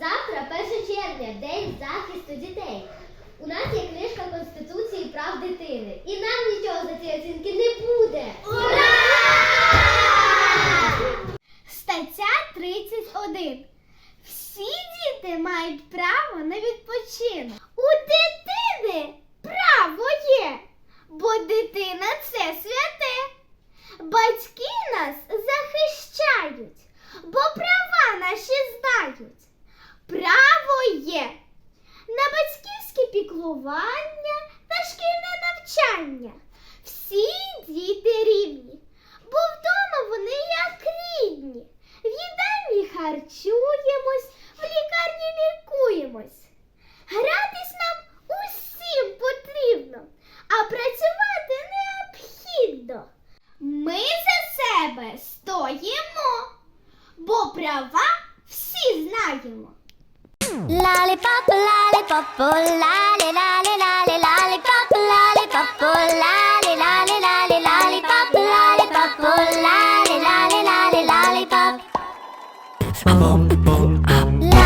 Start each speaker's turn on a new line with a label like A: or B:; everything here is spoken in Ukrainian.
A: Завтра 1 червня, День захисту дітей. У нас є книжка Конституції прав дитини. І нам нічого за ці оцінки не буде. Ура!
B: Стаття 31. Всі діти мають право на відпочинок. У дитини право є, бо дитина це святе. Батьки Право є на батьківське піклування та шкільне навчання. Всі діти рівні, бо вдома вони як рідні. В їдальні харчуємось, в лікарні лікуємось. Гратись нам усім потрібно, а працювати необхідно. Ми за себе стоїмо, бо права всі знаємо.
C: lollipop, lollipop, oh, lolly, lolly, lolly, lollipop, lollipop, oh, lolly, lolly, lolly, lollipop, lollipop, oh, lolly, lolly, lolly, lollipop. Boom, boom, boom.